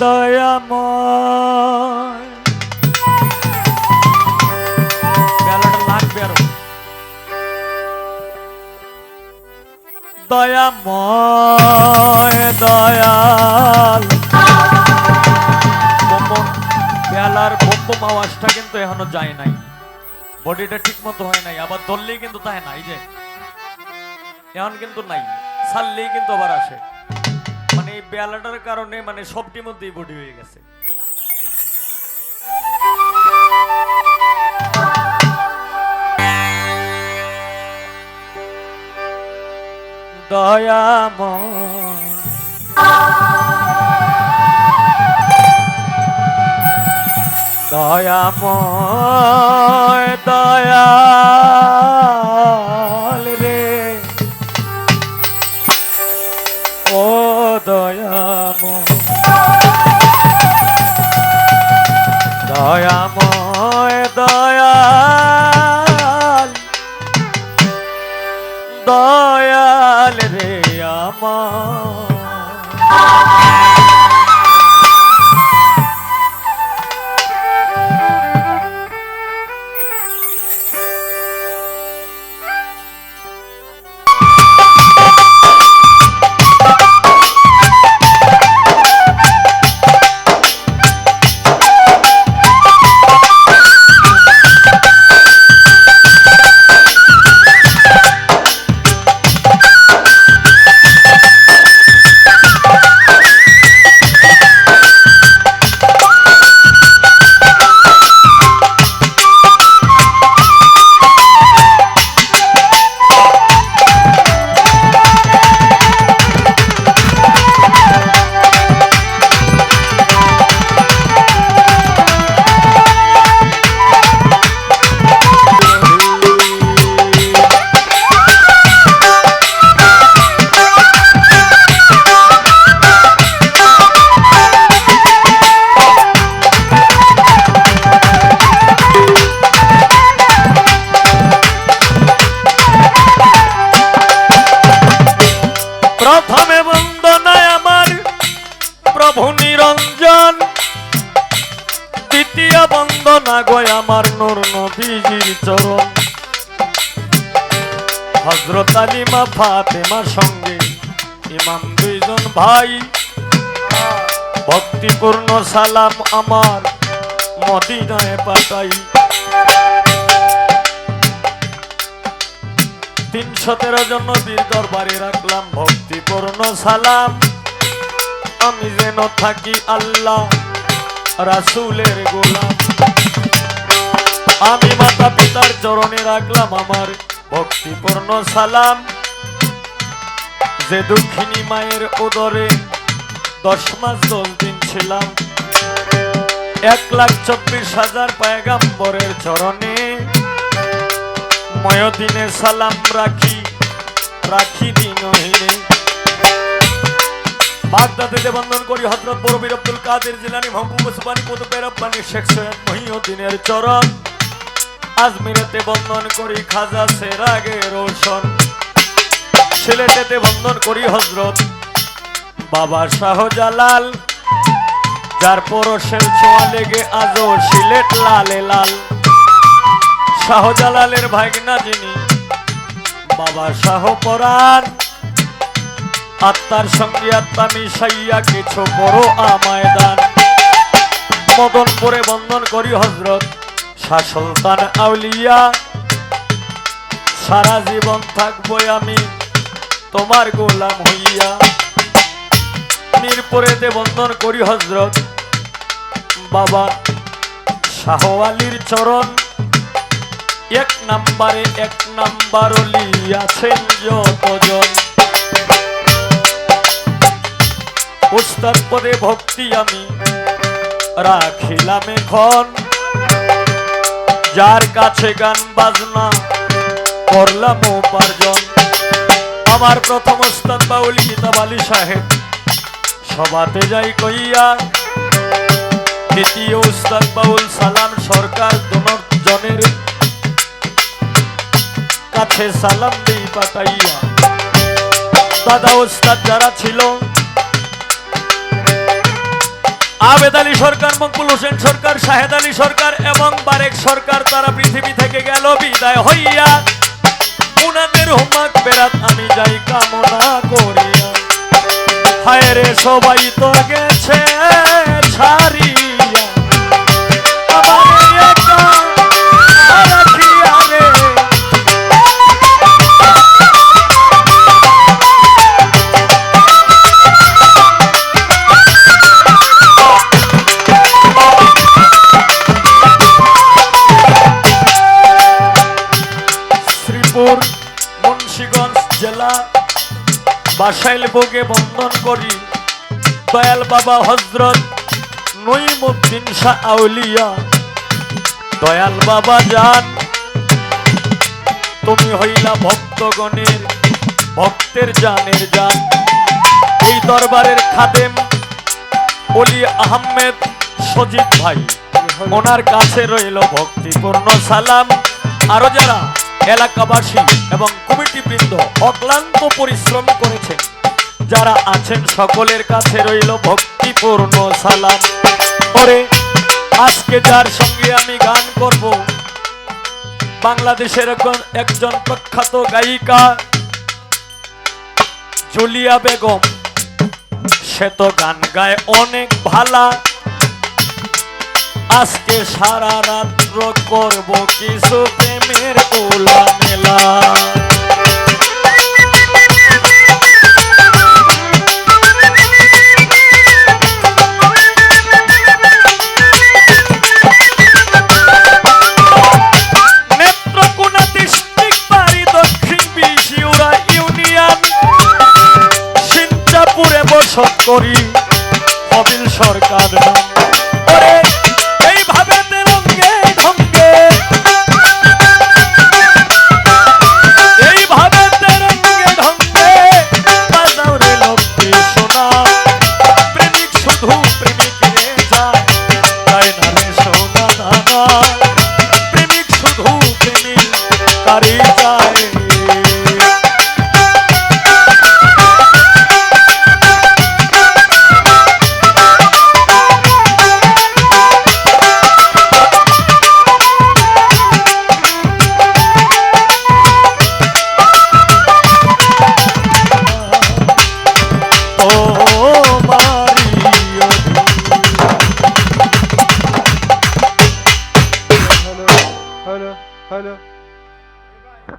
দয়াময় লাগবে আরও। দয়াময় দয়াল। বেলার বোম বোম আওয়াজটা কিন্তু এখনও যায় নাই। বডিটা ঠিক মতো হয় নাই, আবার ধরলেই কিন্তু তাই নাই যে। এখন কিন্তু নাই, ছাড়লেই কিন্তু আবার আসে। এই বেলাটার কারণে মানে সবটির মধ্যেই বডি হয়ে গেছে। দয়াময় দয়াময় দয়াল দয়াল দয়াল রে আমার। নবীজির চরণ। হজরত আলিমা ফাতেমার সঙ্গে ইমাম দুইজন ভাই। ভক্তিপূর্ণ সালাম আমার মদিনায় পাঠাই। তিনশো তেরো জন নবীর দরবারে রাখলাম ভক্তিপূর্ণ সালাম। আমি যেন থাকি আল্লাহ রাসুলের গোলাম। আমি মাতা পিতার চরণে রাখলাম আমার ভক্তিপূর্ণ সালাম। যে দুঃখিনী মায়ের উদরে দশ মাস দশ দিন ছিলাম। এক লাখ চব্বিশ হাজার পায়গাম্বরের চরণে। ময়দিনে সালাম রাখি রাখি দিনহীনে। বাগদাদে বন্ধন করি, হজরত বরবির আব্দুল কাদের জিলানি মাহবুব ওসমানী কুতুবের রব্বানি শেখ সৈয়দ মহিউদ্দিনের চরণ। আজমিরেতে বন্ধন করি, খাজা সেরাগে রোশন। সিলেটেতে বন্ধন করি হজরত বাবা শাহজালাল। যার পরশের ছোঁয়া লেগে আজও সিলেট লালে লাল। শাহজালালের ভাগনা যিনি, বাবা শাহ পরাণ। আত্মার সঙ্গে আত্মা মিশাইয়া কিছু বড় আমায় দান। মদনপুরে বন্ধন করি হজরত শাহ সুলতান আউলিয়া, সারা জীবন থাকব আমি তোমার গোলাম হইয়া। মিরপুরেতে বন্ধন করি হজরত বাবা শাহ আলীর চরণ। এক নাম্বারে এক নাম্বার অলি আছেন যতজন। উস্তাদ পদে ভক্তি আমি রাখিলাম এখন। যার কাছে গান, বাজনা করলাম উপার্জন। আমার প্রথম উস্তাদ বাউলি কিতাব সাহেব। সবাতে যাই কইয়া, দ্বিতীয় উস্তাদ বাউল সালাম সরকার জনের কাছে সালাম দিই পাঠাইয়া দাদা ওস্তাদ যারা ছিল আবেদ আলী সরকার, মকবুল হোসেন সরকার, শাহেদ আলী সরকার এবং বারেক সরকার তারা পৃথিবী থেকে গেল, বিদায় হইয়া। উনাদের হোমাক বেরাত, আমি যাই কামনা করিয়া। হায় রে সবাই তো গেছে, ছাড়িয়া। শ্রীপুর মুন্সিগঞ্জ জেলা। বাসাইল বগে বন্ধন করি। দয়াল বাবা হজরত নইমুদ্দিন শাহ আউলিয়া। দয়াল বাবা যান। তুমি হইলা ভক্তগণের, ভক্তের জানের জান। এই দরবারের খাদেম অলি আহমেদ সজিদ ভাই। ওনার কাছে রইল ভক্তিপূর্ণ সালাম। আরও যারা এলাকাবাসী এবং কমিটি বৃন্দ অক্লান্ত পরিশ্রম করেছেন। যারা আছেন সকলের কাছে রইল ভক্তিপূর্ণ সালাম। পরে আজকে যার সঙ্গে আমি গান করব, বাংলাদেশের একজন- প্রখ্যাত গায়িকা জুলিয়া বেগম। সে তো গান গায় অনেক ভালা। আজকে সারা রাত্র করব কিছু প্রেমের কোলা মেলা করি কবিল সরকার নাম।